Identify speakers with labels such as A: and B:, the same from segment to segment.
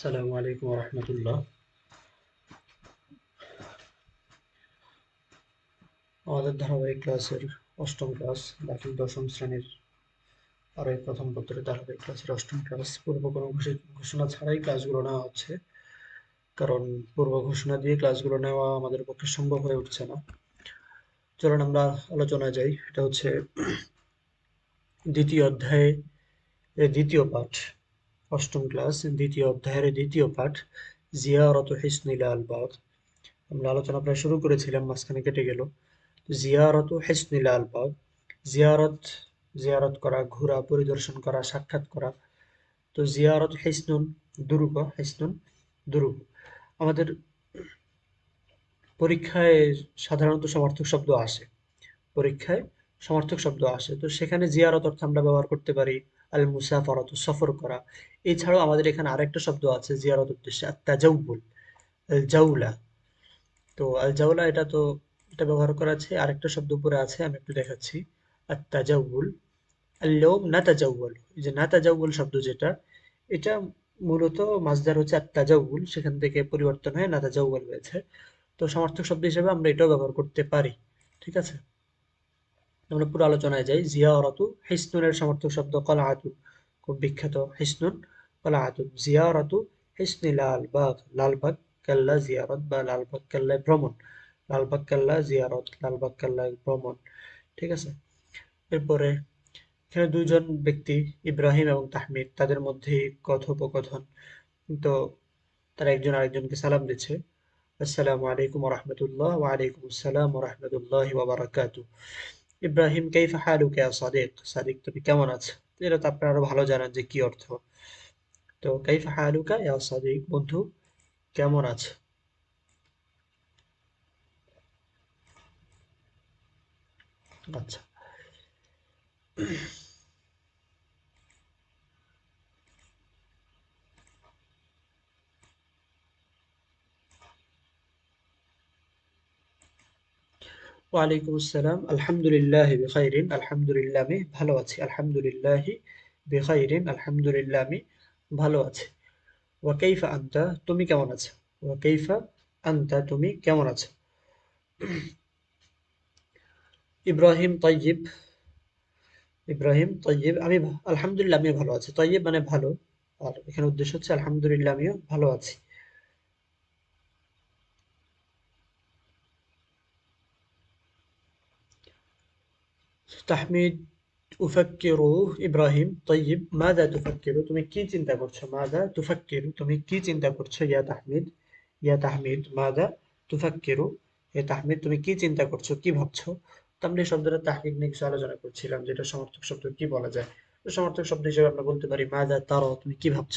A: আসসালামু আলাইকুম রহমতুল্লাহ আমাদের ধারাবাহিক ক্লাসের অষ্টম ক্লাস, বাকি দশম শ্রেণির আরও প্রথম পত্রের ধারাবাহিক ক্লাসের অষ্টম ক্লাস, পূর্ব কোনো ঘোষণা ছাড়াই ক্লাসগুলো নেওয়া হচ্ছে। কারণ পূর্ব ঘোষণা দিয়ে ক্লাসগুলো নেওয়া আমাদের পক্ষে সম্ভব হয়ে উঠছে না। চলুন আমরা আলোচনায় যাই। এটা হচ্ছে দ্বিতীয় অধ্যায়ে দ্বিতীয় পাঠ। অষ্টম ক্লাস, দ্বিতীয় অধ্যায়ের দ্বিতীয় পাঠ, জিয়ারত হিসনিল আলবাগ আমরা আলোচনা প্রায় শুরু করেছিলাম, মাঝখানে কেটে গেল। জিয়ারত হিসনিল আলবাগ জিয়ারত জিয়ারত করা, ঘোরা, পরিদর্শন করা, সাক্ষাৎ করা। তো জিয়ারত হিসনুন দুর্গ হিসনুন দুর্গ আমাদের পরীক্ষায় সাধারণত সমার্থক শব্দ আসে। পরীক্ষায় সমার্থক শব্দ আসে। তো সেখানে জিয়ারত অর্থ আমরা ব্যবহার করতে পারি আল মুসাফারত সফর করা। এছাড়াও আমাদের এখানে আরেকটা শব্দ আছে জিয়ারত উদ্দেশ্যে আল জাউলা তো আল জাউলা এটা তো, এটা ব্যবহার করা আছে, আরেকটা শব্দ উপরে আছে, আমি একটু দেখাচ্ছি। আর তাজাউল আল্লাউম না তাজাউল এই যে না তাজাউল শব্দ যেটা, এটা মূলত মাজদার হচ্ছে আর তাজাউল সেখান থেকে পরিবর্তন হয়ে না তাজাউল হয়েছে। তো সমার্থক শব্দ হিসেবে আমরা এটাও ব্যবহার করতে পারি, ঠিক আছে? আমরা পুরো আলোচনায় যাই। জিয়ারাতু হিসনুনের সমর্থক শব্দ কলাআতু, খুব বিখ্যাত হিসনুন কলা কলাআতু জিয়ারাতু হিসনি লালবাগ লালবাগ কেল্লা জিয়ারত বা লালবাগ কেল্লায় ভ্রমণ। লালবাগ কেল্লা জিয়ারত লালবাগ কেল্লায় ভ্রমণ। ঠিক আছে? এরপরে এখানে দুইজন ব্যক্তি, ইব্রাহিম এবং তাহমিদ, তাদের মধ্যে কথোপকথন। তো তারা একজন আরেকজনকে সালাম দিচ্ছে। আসসালামু আলাইকুম রহমতুল্লাহ ওয়ালাইকুম আসসালাম রহমতুল্লাহ ওয়াবারাকাতু ইব্রাহিম, কাইফা হালুক সাদিক? সাদিক, তুমি কেমন আছো? এটা তো আপনারা আরও ভালো জানেন যে কি অর্থ। তো, কাইফা হালুকা ইয়া সাদিক, বন্ধু, কেমন আছো? আচ্ছা। ওয়ালাইকুম আসসালাম। আলহামদুলিল্লাহ বিখাইরিন। আলহামদুলিল্লাহ আমি ভালো আছি। আলহামদুলিল্লাহ বিখাইরিন। আলহামদুলিল্লাহ আমি ভালো আছি। ওয়া কাইফা আনতা? তুমি কেমন আছো? ওয়া কাইফা আনতা? তুমি কেমন আছো? ইব্রাহিম তাইয়িব ইব্রাহিম তাইয়িব আমি আলহামদুলিল্লাহ আমি ভালো আছি। তাইয়িব মানে ভালো। আর এখানে উদ্দেশ্য হচ্ছে আলহামদুলিল্লাহ আমিও ভালো আছি। তাহমিদ উফাক্কিরু ইব্রাহিম তৈয়ব মাদা তুফাক্কিরু তুমি কি চিন্তা করছ মাদা তুফাক্কিরু তুমি কি চিন্তা করছ ইয়া তাহমিদ ইয়া তাহমিদ মাদা তুফাক্কিরু এ তাহমিদ তুমি কি চিন্তা করছ কি ভাবছ؟ তো আমরা এই শব্দটা তাহকিক নিয়ে কিছু আলোচনা করছিলাম, যেটা সমর্থক শব্দ কি বলা যায়? সমর্থক শব্দ হিসেবে আমরা বলতে পারি মাদা তারো তুমি কি ভাবছ?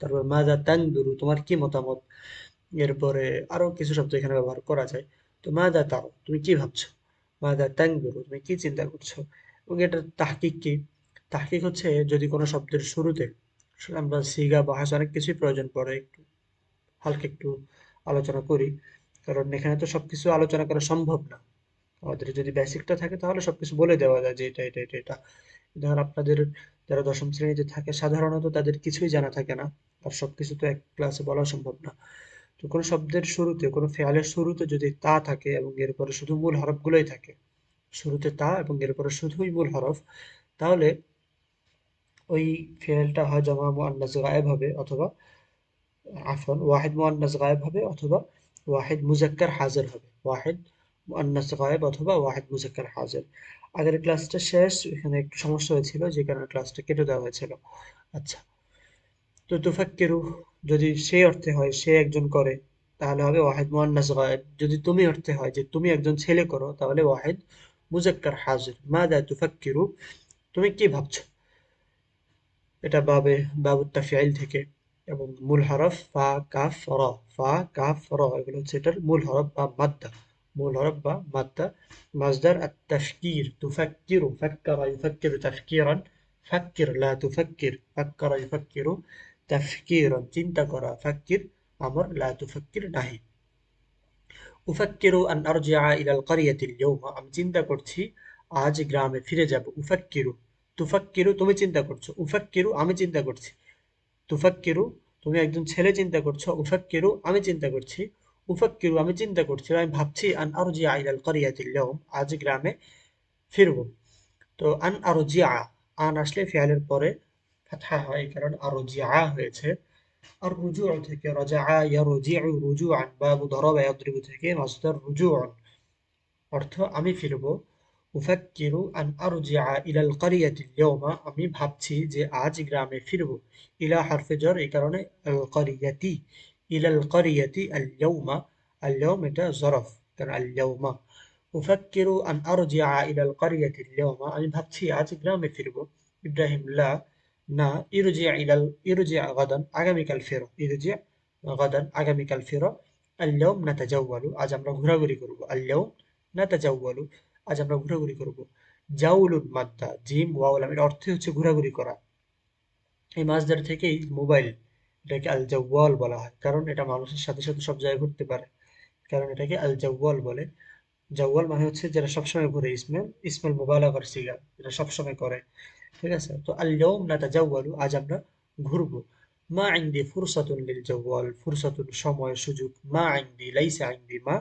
A: তারপর মাদা তানদুরু তোমার কি মতামত? এরপরে আরও কিছু শব্দ এখানে ব্যবহার করা যায়। তো মাদা তারো তুমি কি ভাবছ? মাদা তানদুরু তুমি কি চিন্তা করছ? এবং এটার তাহকিক কি? তাহকিক হচ্ছে যদি কোনো শব্দের শুরুতে আমরা সিগা বা হাস অনেক কিছুই প্রয়োজন পড়ে একটু, হালকা একটু আলোচনা করি, কারণ এখানে তো সবকিছু আলোচনা করা সম্ভব না। আমাদের যদি বেসিকটা থাকে তাহলে সবকিছু বলে দেওয়া যায় যে এটা এটা এটা এটা। ধর আপনাদের যারা দশম শ্রেণীতে থাকে, সাধারণত তাদের কিছুই জানা থাকে না। আর সবকিছু তো এক ক্লাসে বলা সম্ভব না। তো কোনো শব্দের শুরুতে, কোনো ফেয়ালের শুরুতে যদি তা থাকে এবং এরপরে শুধু মূল হরফগুলোই থাকে, শুরুতে তা এবং এরপরে শুধুই মূল হরফ, তাহলে ওই ফেলটা হয় জমা মুআন্নাস গায়েব হবে অথবা আফন ওয়াহিদ মুআন্নাস গায়েব হবে অথবা ওয়াহিদ মুজাক্কার হাজির হবে। ওয়াহিদ মুআন্নাস গায়েব অথবা ওয়াহিদ মুজাক্কার হাজির। আগের ক্লাসটা শেষ, এখানে একটু সমস্যা হয়েছিল, যে কারণে ক্লাসটা কেটে দেওয়া হয়েছিল। আচ্ছা তো তুফাক্কিরু যদি সে অর্থে হয়, সে একজন করে, তাহলে হবে ওয়াহেদ মোয়ান্নাস গায়েব। যদি তুমি অর্থে হয় যে তুমি একজন ছেলে করো, তাহলে ওয়াহেদ মুজাক্কার হাজির। মা মাদা তুফাক্কিরু? তুমি কি ভাবছ? এটা বাবে বাবু তাফিয়াইল থেকে এবং মূল হরফ ফা, কাফ, র। ফা, কাফ, র, এগুলো হচ্ছে এটার মূল হরফ বা মাদ্দা। মূল হরফ বা মাদ্দা। মাজদার আত তাফকির তুফাক্কিরু। ফাক্কারা ইউফাক্কিরু তাফকিরান। ফাক্কির, লা তুফাক্কির। ফাক্কারা ইউফাক্কিরু তাফকির, চিন্তা করা, ফাক্কির, আমর লা তুফাক্কির নাহি। উফাক্কিরু আন আরজিআ ইলাল কারিয়াতিল ইয়াউমা, আমি চিন্তা করছি, আজ গ্রামে ফিরে যাব। উফাক্কিরু, তুফাক্কিরু, তুমি চিন্তা করছ? উফাক্কিরু, আমি চিন্তা করছি। তুফাক্কিরু, তুমি একজন ছেলে চিন্তা করছ? উফাক্কিরু, আমি চিন্তা করছি। উফাক্কিরু, আমি চিন্তা করছি, আমি ভাবছি, আন আরজিআ ইলাল কারিয়াতিল ইয়াউম, আজ গ্রামে ফিরব। তো আন আরজিআ, আন আসলে ফিআলের পরে ফাতহা হয়, কারণ আরজিআ হয়েছে। আর রুজু থেকে রাজা ইয়ারজিউ রুজুআন, বাবু দরাবা থেকে মাসদার রুজুআন। অর্থ, আমি ফিরবো। উফাক্কিরু আন আরজিআ ইলাল ক্বরিয়াতিল ইয়াউমা আমি ভাবছি যে আজ গ্রামে ফিরবো। ইলা হারফে জর এই কারণে আল ক্বরিয়াতি ইলাল ক্বরিয়াতি আল ইয়াউমা আল ইয়াউম এটা জরফ, কারণ আল ইয়াউমা উফাক্কিরু আন আরজিআ ইলাল ক্বরিয়াতিল ইয়াউমা আমি ভাবছি আজ গ্রামে ফিরবো। ইব্রাহিম লা না, ইরুজিয়া ইলাল, ইরুজিয়া গাদান, আগামীকাল ফেরো। ইরুজিয়া গাদান, আগামীকাল ফেরো। আল ইয়াউম নাতাজাওয়ালু, আজ আমরা ঘোরাঘুরি করব। আল ইয়াউম নাতাজাওয়ালু, আজ আমরা ঘোরাঘুরি করব। জাউলুন মাদ্দা, জিম ওয়াউলাম এর অর্থ হচ্ছে ঘোরাঘুরি করা। এই মাছদার থেকেই মোবাইল এটাকে আল জাওয়াল বলা হয়, কারণ এটা মানুষের সাথে সাথে সব জায়গায় ঘুরতে পারে। কারণ এটাকে আল জাওয়াল বলে। জাওয়াল মানে হচ্ছে যেটা সবসময় ঘুরে ইসমেল ইসমেল মোবাইল আবার সিগা যেটা সবসময় করে। ঠিক আছে? তো আল ইয়াউম নাতাজাওয়ালু, আজ আমরা ঘুরবো। মা ইনদি ফুরসাতুন লিল জাওয়াল, ফুরসাতুন সময় সুযোগ। মা ইনদি লাইসা ইনদি মা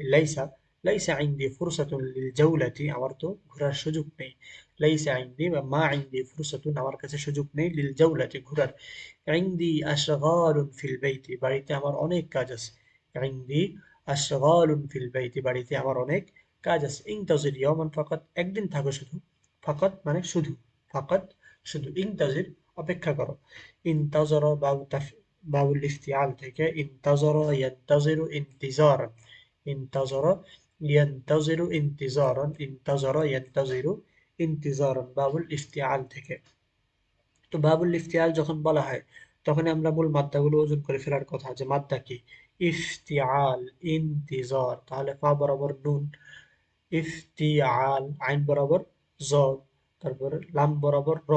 A: লাইসা লাইসা ইনদি ফুরসাতুন লিল জাওলাতি, আমার তো ঘোরার সুযোগ নেই। লাইসা ইনদি বা মা ইনদি ফুরসাতুন, আমার কাছে সুযোগ নেই লিল জাওলাতি ঘোরার। ইনদি আশগালুন ফিল বাইতি, বাড়িতে আমার অনেক কাজ আছে। ইনদি আশগালুন ফিল বাইতি, বাড়িতে আমার অনেক কাজ আছে। ইনতাজির ইয়ামান ফাকাত একদিন থাকো শুধু। ফাকাত মানে শুধু। ফাকাত শুধু ইনতাজির অপেক্ষা করো। ইনতাজর বাবু বাবুল ইফতিয়াল থেকে ইনতাজর ইয়ান্তাজিরু ইন্তিজারান। ইনতাজর ইয়ান্তাজিরু ইন্তিজারান। ইনতাজর ইয়ান্তাজিরু ইন্তিজারান বাবুল ইফতিয়াল থেকে। তো বাবুল ইফতিয়াল যখন বলা হয় তখন আমরা মূল মাদ্দাগুলো ওজন করে ফেলার কথা যে মাদ্দা কি? ইফতিয়াল ইন্তিজার, তাহলে ফা বরাবর নুন ইফতিয়াল আইন বরাবর জ তারপর লাম বরাবর র।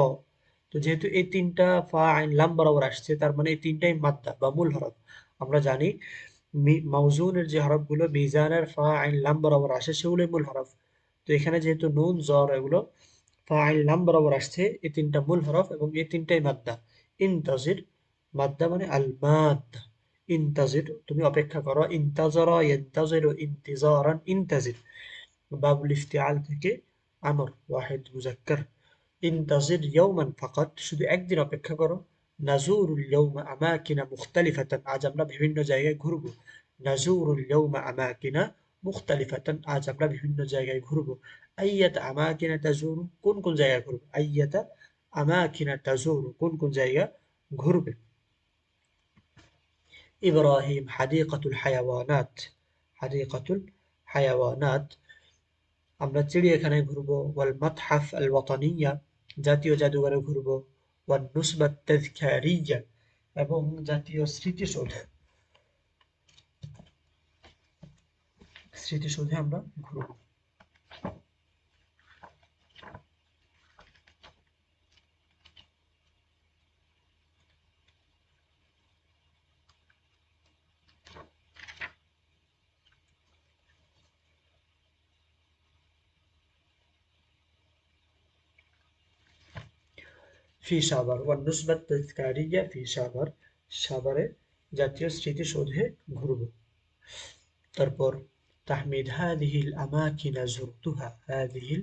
A: তো যেহেতু এই তিনটা ফা আইন লাম বরাবর আসছে, তার মানে এই তিনটাই মাদ্দা বা মূল হরফ। আমরা জানি মাউজুনের যে হরফগুলো, মিজানের ফা আইন লাম বরাবর আসে, সেগুলোই মূল হরফ। তো এখানে যেহেতু নুন, জর এগুলো, ফা আইন লাম বরাবর আসছে, এই তিনটা মূল হরফ এবং এই তিনটাই মাদ্দা। ইনতাজির, মাদ্দা মানে আল মাদ্দা ইনতাজির, তুমি অপেক্ষা করো, ইনতাজরা, ইনতাজিরু ইনতিজারান, ইনতাজির। বাবুল ইফতিয়াল থেকে আমর ওয়াহিদ মুজাক্কার ইনতাজির ইয়াওমান ফাকাত শুধু একদিন অপেক্ষা করো নাজুরুল ইয়াওমা আমাকিনা মুখতালিফাতান আজ আমরা বিভিন্ন জায়গায় ঘুরবো নাজুরুল ইয়াওমা আমাকিনা মুখতালিফাতান আজ আমরা বিভিন্ন জায়গায় ঘুরবো আইয়াতা আমাকিনা তাজুরু কোন কোন জায়গায় ঘুরবো আইয়াতা আমাকিনা তাজুরু কোন কোন জায়গা ঘুরবে ইব্রাহিম হাদিকাতুল হায়াওয়ানাত হাদিকাতুল হায়াওয়ানাত আমরা চিড়িয়াখানায় ঘুরবো, ওয়াল মাতহাফ আল ওয়াতানিয়া, জাতীয় জাদুঘরে ঘুরবো, ওয়ান নুসবাত তাজকারিয়া এবং জাতীয় স্মৃতিসৌধ। স্মৃতিসৌধে আমরা ঘুরবো। ফি সাভার ওয়ান নুসবাত তাজকারিয়া ফি সাভার, সাভারে জাতীয় স্মৃতিসৌধে ঘুরব। তারপর, তাহমিদ হাদিহিল আমাকিনা জুরতুহা হাদিহিল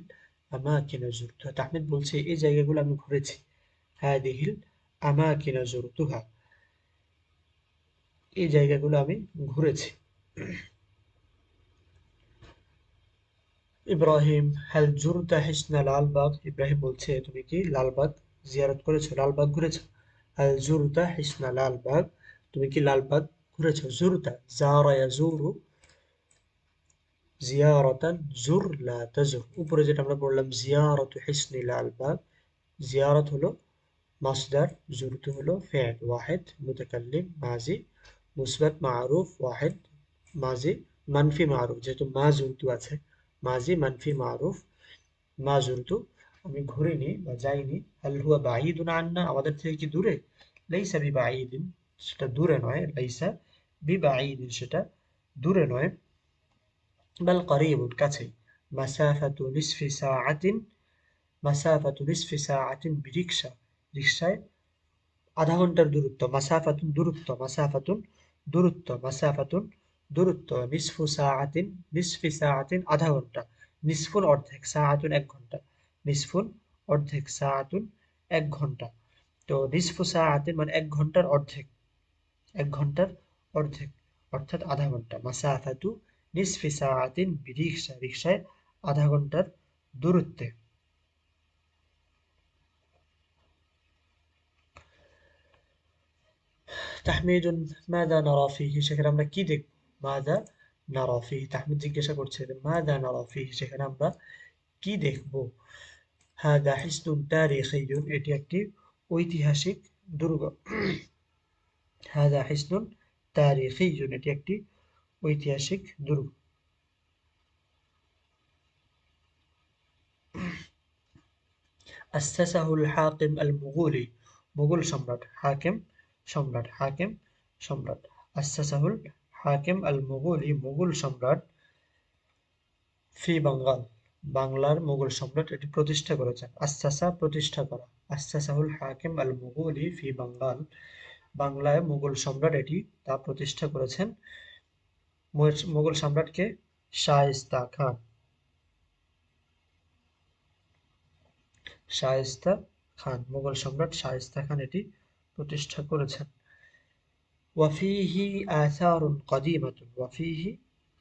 A: আমাকিনা জুরতুহা তাহমিদ বলছে, এই জায়গাগুলো আমি ঘুরেছি, হাদিহিল আমাকিনা জুরতুহা এই জায়গাগুলো আমি ঘুরেছি। ইব্রাহিম, হাল জুরতা হিসনা লালবাগ? ইব্রাহিম বলছে, তুমি কি লালবাগ জিয়ারত করেছ, লালবাগ ঘুরেছো? আল জুরতা হিসনা লালবাগ। তুমি কি লালবাগ ঘুরেছো? জুরতা জারা ইয়াজুরু জিয়ারাতান, জুর লা তাজুর। উপরে যেটা আমরা বললাম জিয়ারতু হিসনি লালবাগ। জিয়ারত হলো মাসদার জুরতু হলো ফেল ওয়াহিদ, মুতাকাল্লিম, মাজি, মুসবাত, মারুফ, ওয়াহিদ, মাজি, মানফি, মারুফ। যেহেতু মা জুরতু আছে, মাজি, মানফি, মারুফ, মা জুরতু আমি ঘুরিনি বা যাইনি। হাল হুয়া বাঈদুন আন্না, আমাদের থেকে কি দূরে? লাইসা বি বাঈদিন সেটা দূরে নয়, লাইসা বি বাঈদিন সেটা দূরে নয়। বাল করিবুন কাছে মাসাফাতু নিসফি সাআতিন, মাসাফাতু নিসফি সাআতিন বিরিকশা রিকশায় আধা ঘণ্টার দূরত্ব, মাসাফাতুন দূরত্ব মাসাফাতুন দূরত্ব মাসাফাতুন দূরত্ব। নিসফু সাআতিন, নিসফি সাআতিন আধা ঘণ্টা। নিসফুন অর্ধেক, সাআতুন এক ঘণ্টা। নিসফুন অর্ধেক সাআতুন এক ঘণ্টা। তো নিসফু সাআতিন মানে এক ঘণ্টার অর্ধেক, এক ঘণ্টার অর্ধেক, অর্থাৎ আধা ঘণ্টা। মাসাফাতু নিসফি সাআতিন বিরিক্সা রিক্সায় আধা ঘণ্টার দূরত্বে। মাদা সেখানে আমরা কি দেখব মাদা নারা ফিহি, তাহমিদ জিজ্ঞাসা করছে মাদা নারা ফিহি, সেখানে আমরা কি দেখব? হাদা হিসনুন তারিখিয়ুন এটি একটি ঐতিহাসিক দুর্গ হাদা হিসনুন তারিখিয়ুন এটি একটি ঐতিহাসিক দুর্গ আসাসাহুল হাকিম আল মুগলি মুঘল সম্রাট হাকিম সম্রাট হাকিম সম্রাট আসাসাহুল হাকিম আল মুগলি মুঘল সম্রাট ফি বাঙ্গাল বাংলার মুঘল সম্রাট এটি প্রতিষ্ঠা করেছেন। আসাসা প্রতিষ্ঠা করা। আসাসাহুল হাকিম আল মুগলি ফি বাঙ্গাল। বাংলায় মুঘল সম্রাট এটি তা প্রতিষ্ঠা করেছেন। মুঘল সম্রাটকে শায়েস্তা খান। শায়েস্তা খান, মুঘল সম্রাট শায়েস্তা খান এটি প্রতিষ্ঠা করেছেন। ওয়াফিহি আসারুন কদিমাতুন ওয়াফিহি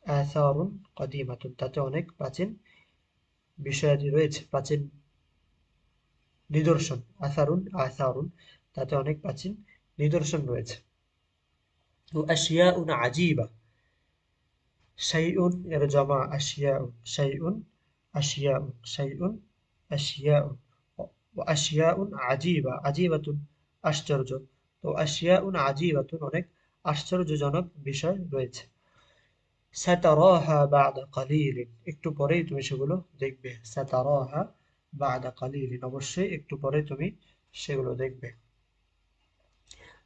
A: আসারুন কদিমাতুন। তাতে অনেক প্রাচীন বিষয়াদি রয়েছে। প্রাচীন নিদর্শন, আসারুন আসারুন, তাতে অনেক প্রাচীন নিদর্শন রয়েছে। ও আশিয়াউন আজিবা, শাইউন, এর জমা আশিয়াউন, শাইউন আশিয়াউন শাইউন, আশিয়াউন আশিয়াউন আজিবা, আজিবাতুন আশ্চর্য। তো আশিয়াউন আজিবাতুন অনেক আশ্চর্যজনক বিষয় রয়েছে। সাতারাহা বাদা কালিলিন একটু পরেই তুমি সেগুলো দেখবে সাতারাহা বাদা কালিলিন অবশ্যই একটু পরে তুমি সেগুলো দেখবে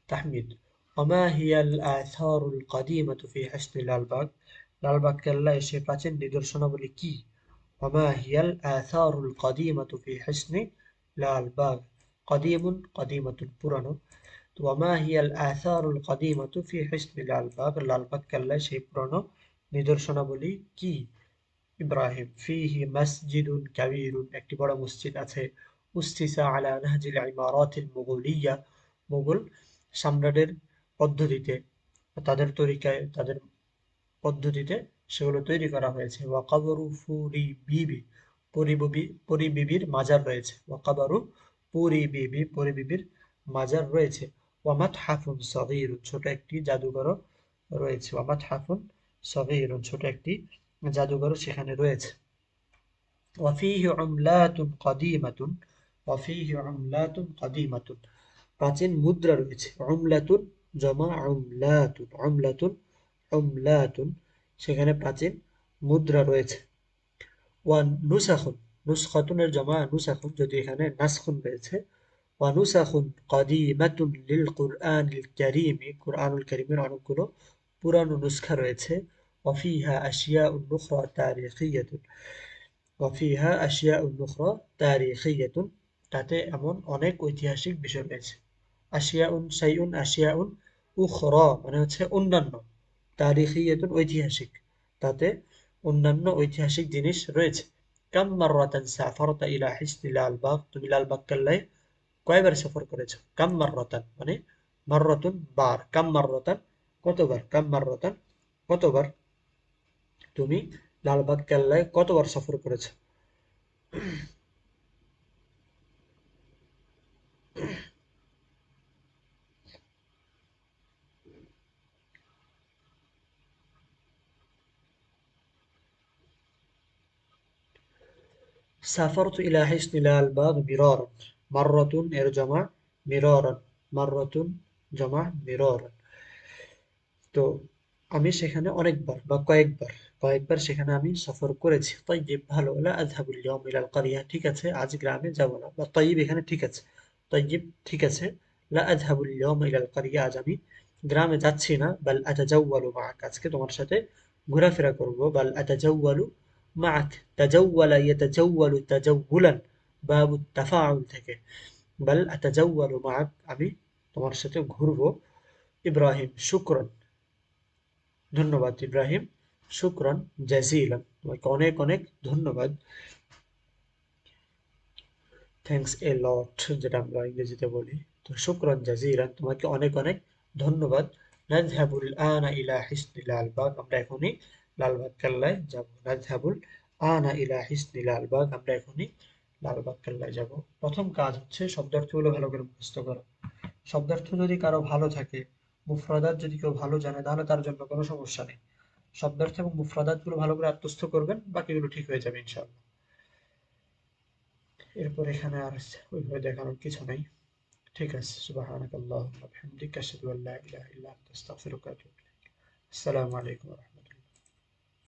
A: তাহমিদ وما هي الآثار القديمة في حسن লালবাগ লালবাগ কেল্লায় সে প্রাচীন নিদর্শনাবলী কি وما هي الآثار القديمة في حسن লালবাগ কদিমুন কদিমাতুন পুরানো তো ওয়ামা হিয়াল আসারুল কদিমাতু ফি হিসনি লালবাগ লালবাগ কেল্লায় সেই পুরানো নিদর্শনাবলী কি? ইব্রাহিম, ফিহি মসজিদুন কাবীরুন, একটি বড় মসজিদ আছে, উস্তিসা আলা নাহজিল ইমারাতিল মুগলিয়া, মুঘল সম্রাটের পদ্ধতিতে। তাদের তরিকায়, তাদের পদ্ধতিতে সেগুলো তৈরি করা হয়েছে। ওয়াকাবরু ফুরি বিবি, পরিবিবি, পরিবিবির মাজার রয়েছে। ওয়াকাবারু পুরি বিবি, পরিবিবির মাজার রয়েছে। ওয়ামাত হাফুন সগীর, ছোট একটি জাদুঘর রয়েছে। ওয়ামাত হাফুন সগীর ছোট একটি জাদুঘর সেখানে রয়েছে। ওয়াফিহি উমলাতুন কদিমাতুন ওয়াফিহি উমলাতুন কদিমাতুন। প্রাচীন মুদ্রা রয়েছে। উমলাতুন, জমা উমলাতুন উমলাতুন উমলাতুন। সেখানে প্রাচীন মুদ্রা রয়েছে। ওয়ান নুসাখুন, নুসখাতুনের জমা নুসাখুন, যদি এখানে নাসখুন রয়েছে। কাদিমাতুন লিল কুরআনিল কারীমি। কুরআনুল কারীমের অনেকগুলো পুরানো নুসখা রয়েছে। ওয়াফিহা আশিয়া উন্নুখরা তারিখিয়াতুন ওয়াফিহা আশিয়া উন্নুখরা তারিখিয়াতুন তাতে এমন অনেক ঐতিহাসিক বিষয় রয়েছে। আশিয়া উন সাইউন আশিয়া উন উখরা মানে হচ্ছে অন্যান্য তারিখিয়াতুন ঐতিহাসিক। তাতে অন্যান্য ঐতিহাসিক জিনিস রয়েছে। কাম মাররাতান সাফারতা ইলা হিসনি লালবাগ তুমি লালবাগ কেল্লায় কয়বার সফর করেছ? কাম মাররাতান মানে মাররাতুন বার। কাম মাররাতান কতবার? কাম মাররাতান কতবার? তুমি লালবাগ, কেল্লায় কতবার সফর করেছ? সাফারতু ইলা হিসনি লালবাগ মিরারান মাররাতুন এর জমা মিরারান, মাররাতুন জমা মিরারান। তো আমি সেখানে অনেকবার বা কয়েকবার কয়েকবার সেখানে আমি সফর করেছি। তাইব ভালো লা আযহাবুল ইয়াউম ইলাল কারিয়া, ঠিক আছে, আজ গ্রামে যাব না। বা তাইব এখানে ঠিক আছে তাইব ঠিক আছে, লা আযহাবুল ইয়াউম ইলাল কারিয়া, আজ আমি গ্রামে যাচ্ছি না। বাল আতাজাওয়ালু মাআক, আজকে তোমার সাথে ঘোরাফেরা করব। বাল আতাজাওয়ালু মাক তাজাওয়ালা ইয়াতাজাওয়ালু তাজাওয়ুলান বাবু তাফাউল থেকে। বাল আতাজাওয়ালু মাক আমি তোমার সাথে ঘুরবো। ইব্রাহিম, শুক্রন। ধন্যবাদ, ইব্রাহিম। শুক্রন জাজিলান তোমাকে অনেক অনেক ধন্যবাদ। থ্যাংকস এ লট যেটা আমরা ইংরেজিতে বলি। তো শুক্রন জাজিলান তোমাকে অনেক অনেক ধন্যবাদ। নাযহাবুল আনা ইলা আমরা এখনই লালবাগ কেল্লায় যাব। নাযহাবুল আনা ইলা আমরা এখনই লালবাগ যাব। প্রথম কাজ হচ্ছে শব্দার্থগুলো ভালো করে মুখস্থ করা। শব্দার্থ যদি কারও ভালো থাকে, মুফরাদাত যদি কেউ ভালো জানে, তাহলে তার জন্য কোনো সমস্যা নেই। শব্দার্থ এবং মুফরাদাতগুলো ভালো করে আত্মস্থ করবেন, বাকিগুলো ঠিক হয়ে যাবে ইনশাআল্লাহ। এরপর এখানে আর ওইভাবে দেখানোর কিছু নেই। ঠিক আছে, সুবহানাকাল্লাহুম্মা বিহামদিকা, আশহাদু আল্লা ইলাহা ইল্লা আস্তাগফিরুকা ওয়া আতুবু ইলাইক। আসসালামু আলাইকুম